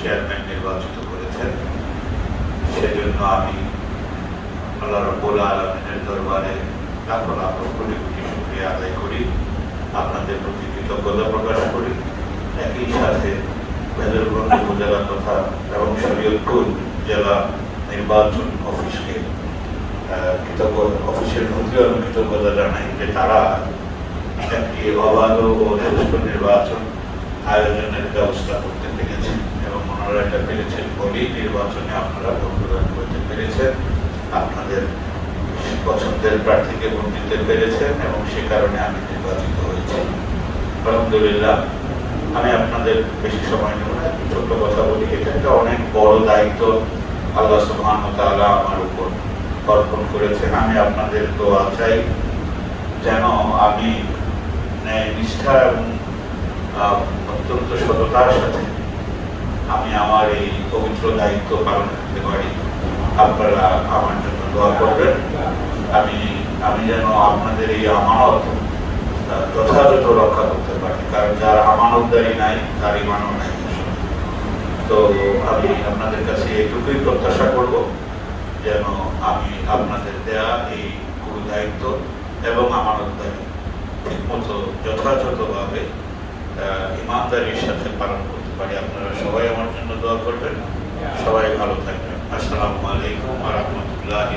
Chairman নির্বাচিত করেছেন। সেজন্য আমি আল্লাহ রব্বুল আলমিনের দরবারে লাখো লাখো কোটি শুক্রিয়া আদায় করি। আপনাদের প্রতি কৃতজ্ঞতা প্রকাশ করি। একই সাথে মেহেরগঞ্জ উপজেলা তথা এবং শরীয়তপুর জেলা নির্বাচন অফিসকে কৃতজ্ঞ অফিসের প্রতিও আমি কৃতজ্ঞতা জানাই যে তারা একটি অবাধ ও নির্বাচন আয়োজনের ব্যবস্থা করতে এটা পেরেছেন। বলেই নির্বাচনে আপনারা ভোট প্রদান করতে পেরেছেন। আপনাদের পছন্দের প্রার্থীকে ভোট দিতে পেরেছেন এবং সে কারণে আমি নির্বাচিত হয়েছি। আলহামদুলিল্লাহ, আমি আপনাদের বেশি সময় নেব না ছোট্ট কথা বলি। এটা একটা অনেক বড় দায়িত্ব আল্লাহ সুবহান তাআলা আমার উপর অর্পণ করেছেন। আমি আপনাদের দোয়া চাই যেন আমি ন্যায় নিষ্ঠা এবং অত্যন্ত সততার সাথে আমি আমার এই পবিত্র দায়িত্ব পালন করতে পারি। আপনারা আমার জন্য দোয়া করবেন। আমি আমি যেন আপনাদের এই আমানত যথাযথ রক্ষা করতে পারি। কারণ যার আমানতদারি নাই, তার ইমানও নাই। তো আমি আপনাদের কাছে এটুকুই প্রত্যাশা করব, যেন আমি আপনাদের দেয়া এই গুরু দায়িত্ব এবং আমানতদারি ঠিকমতো যথাযথভাবে ইমানদারির সাথে পালন করতে পারি আপনারা সবাই আমার জন্য দোয়া করবেন। সবাই ভালো থাকবেন। আসসালামু আলাইকুম আহমতুল্লাহ